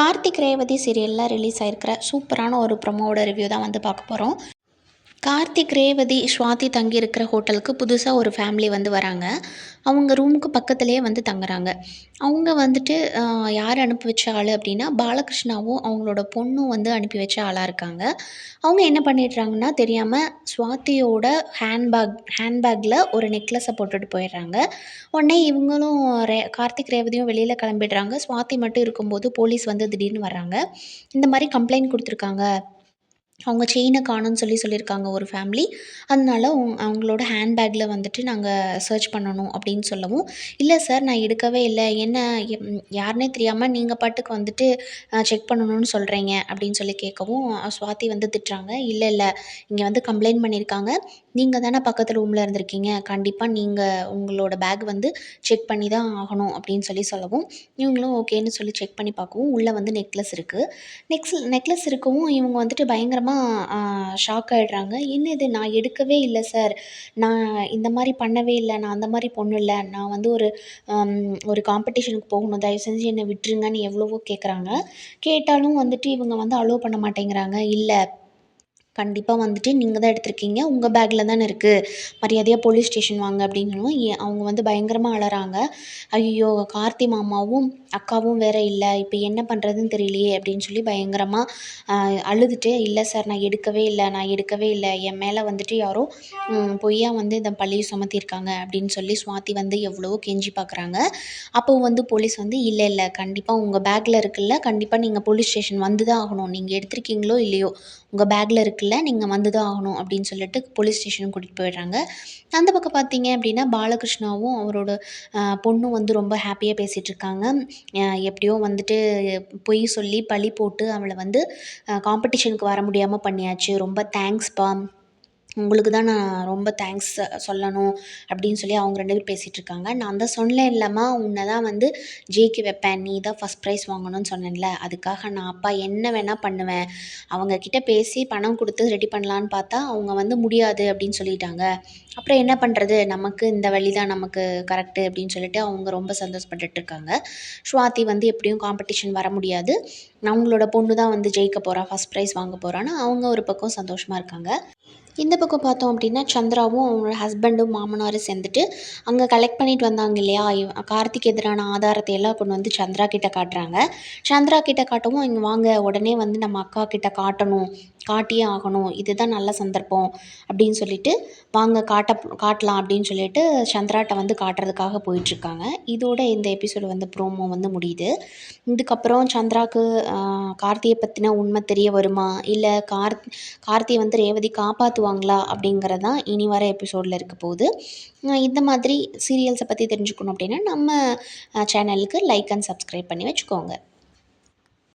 கார்த்திக் ரேவதி சீரியலில் ரிலீஸ் ஆகிருக்கிற சூப்பரான ஒரு ப்ரொமோவோட ரிவ்யூ தான் வந்து பார்க்க போகிறோம் கார்த்திக் ரேவதி ஸ்வாதி தங்கியிருக்கிற ஹோட்டலுக்கு புதுசாக ஒரு ஃபேமிலி வந்து வராங்க. அவங்க ரூமுக்கு பக்கத்துலேயே வந்து தங்குறாங்க. அவங்க வந்துட்டு யார் அனுப்பி வச்ச ஆள் அப்படின்னா பாலகிருஷ்ணாவும் அவங்களோட பொண்ணும் வந்து அனுப்பி வச்ச ஆளாக இருக்காங்க. அவங்க என்ன பண்ணிடுறாங்கன்னா தெரியாமல் ஸ்வாதியோட ஹேண்ட்பேக் ஹேண்ட்பேக்கில் ஒரு நெக்லஸை போட்டுட்டு போயிடுறாங்க. உடனே இவங்களும் ரே கார்த்திக் ரேவதியும் வெளியில் கிளம்பிடுறாங்க. ஸ்வாதி மட்டும் இருக்கும்போது போலீஸ் வந்து திடீர்னு வர்றாங்க. இந்த மாதிரி கம்ப்ளைண்ட் கொடுத்துருக்காங்க. அவங்க செயினை காணும்னு சொல்லி சொல்லியிருக்காங்க ஒரு ஃபேமிலி அதனால உங் அவங்களோட ஹேண்ட்பேக்கில் வந்துட்டு நாங்கள் சர்ச் பண்ணணும் அப்படின்னு சொல்லவும் இல்லை சார் நான் எடுக்கவே இல்லை. என்ன யாருனே தெரியாமல் நீங்கள் பாட்டுக்கு வந்துட்டு செக் பண்ணணும்னு சொல்கிறீங்க அப்படின்னு சொல்லி கேட்கவும் சுவாதி வந்து திட்டுறாங்க. இல்லை இல்லை. இங்கே வந்து கம்ப்ளைண்ட் பண்ணியிருக்காங்க. நீங்கள் தானே பக்கத்து ரூமில் இருந்திருக்கீங்க. கண்டிப்பாக நீங்கள் உங்களோட பேக் வந்து செக் பண்ணி தான் ஆகணும். அப்படின்னு சொல்லி சொல்லவும் இவங்களும் ஓகேன்னு சொல்லி செக் பண்ணி பார்க்கவும் உள்ளே வந்து நெக்லஸ் இருக்குது நெக்ஸ் நெக்லஸ் இருக்கவும் இவங்க வந்துட்டு பயங்கரமாக ஷாக் ஆகிடுறாங்க என்ன இது? நான் எடுக்கவே இல்லை சார் நான் இந்த மாதிரி பண்ணவே இல்லை. நான் அந்த மாதிரி பொண்ணு இல்லை. நான் வந்து ஒரு ஒரு காம்படிஷனுக்கு போகணும். தயவு செஞ்சு என்னை விட்டுருங்கன்னு எவ்வளவோ கேட்குறாங்க கேட்டாலும் வந்துட்டு இவங்க வந்து அலோவ் பண்ண மாட்டேங்கிறாங்க. இல்லை கண்டிப்பாக வந்துட்டு நீங்கள் தான் எடுத்திருக்கீங்க. உங்கள் பேக்கில் தானே இருக்குது மரியாதையாக போலீஸ் ஸ்டேஷன் வாங்க அப்படின்னு ஏ- அவங்க வந்து பயங்கரமாக அழறாங்க ஐயோ கார்த்தி மாமாவும் அக்காவும் வேறு இல்லை. இப்போ என்ன பண்ணுறதுன்னு தெரியலையே அப்படின்னு சொல்லி பயங்கரமாக அழுதுட்டு இல்லை சார் நான் எடுக்கவே இல்லை. நான் எடுக்கவே இல்லை. என் மேலே வந்துட்டு யாரோ பொய்யா வந்து இந்த பழியை சுமத்தியிருக்காங்க அப்படின்னு சொல்லி சுவாதி வந்து எவ்வளவோ கெஞ்சி பார்க்குறாங்க அப்போ வந்து போலீஸ் வந்து இல்லை இல்லை. கண்டிப்பாக உங்கள் பேக்கில் இருக்குல்ல. கண்டிப்பாக நீங்கள் போலீஸ் ஸ்டேஷன் வந்து தான் ஆகணும். நீங்கள் எடுத்திருக்கீங்களோ இல்லையோ? உங்கள் பேக்கில் இருக்குல்ல நீங்கள் வந்து தான் ஆகணும் அப்படின்னு சொல்லிட்டு போலீஸ் ஸ்டேஷனுக்கு கூட்டிகிட்டு போயிடுறாங்க. அந்த பக்கம் பார்த்தீங்க அப்படின்னா பாலகிருஷ்ணாவும் அவரோட பொண்ணும் வந்து ரொம்ப ஹாப்பியாக பேசிகிட்டு இருக்காங்க. எப்படியோ வந்துட்டு பொய் சொல்லி பழி போட்டு அவளை வந்து காம்படிஷனுக்கு வர முடியாமல் பண்ணியாச்சு. ரொம்ப தேங்க்ஸ்ப்பா உங்களுக்கு தான் நான் ரொம்ப தேங்க்ஸ் சொல்லணும் அப்படின்னு சொல்லி அவங்க ரெண்டு பேரும் பேசிகிட்டு இருக்காங்க. நான் தான் சொன்னேன் இல்லைம்மா உன்னை தான் வந்து ஜெயிக்க வைப்பேன் நீ தான் ஃபஸ்ட் ப்ரைஸ் வாங்கணும்னு சொன்னேன்ல. அதுக்காக நான் அப்பா என்ன வேணால் பண்ணுவேன். அவங்கக்கிட்ட பேசி பணம் கொடுத்து ரெடி பண்ணலான்னு பார்த்தா அவங்க வந்து முடியாது அப்படின்னு சொல்லிட்டாங்க. அப்புறம் என்ன பண்ணுறது நமக்கு இந்த வழி தான் நமக்கு கரெக்டு அப்படின்னு சொல்லிட்டு அவங்க ரொம்ப சந்தோஷப்பட்டுட்டு இருக்காங்க. ஸ்வாதி வந்து எப்படியும் காம்படிஷன் வர முடியாது. அவங்களோட பொண்ணு தான் வந்து ஜெயிக்க போகிறா ஃபஸ்ட் ப்ரைஸ் வாங்க போகிறான்னு அவங்க ஒரு பக்கம் சந்தோஷமாக இருக்காங்க. இந்த பக்கம் பார்த்தோம் அப்படின்னா சந்திராவும் அவங்களோட ஹஸ்பண்டும் மாமனாரும் சேர்ந்துட்டு அங்கே கலெக்ட் பண்ணிட்டு வந்தாங்க இல்லையா? கார்த்திக் எதிரான ஆதாரத்தை எல்லாம் கொண்டு வந்து சந்திரா கிட்ட காட்டுறாங்க. சந்திரா கிட்ட காட்டவும் இங்கே வாங்க உடனே வந்து நம்ம அக்கா கிட்ட காட்டணும். காட்டியே ஆகணும். இதுதான் நல்ல சந்தர்ப்பம். அப்படின்னு சொல்லிட்டு வாங்க காட்ட காட்டலாம். அப்படின்னு சொல்லிட்டு சந்திராட்ட வந்து காட்டுறதுக்காக போயிட்டுருக்காங்க. இதோட இந்த எபிசோடு வந்து ப்ரோமோ வந்து முடியுது. இதுக்கப்புறம் சந்திராக்கு கார்த்தியை பற்றின உண்மை தெரிய வருமா? இல்லை கார்த் கார்த்தியை வந்து ரேவதி காப்பாற்றுவாங்களா அப்படிங்கிறது தான் இனி வர எபிசோடில் இருக்க போகுது. இந்த மாதிரி சீரியல்ஸை பற்றி தெரிஞ்சுக்கணும் அப்படின்னா நம்ம சேனலுக்கு லைக் அண்ட் சப்ஸ்கிரைப் பண்ணி வச்சுக்கோங்க.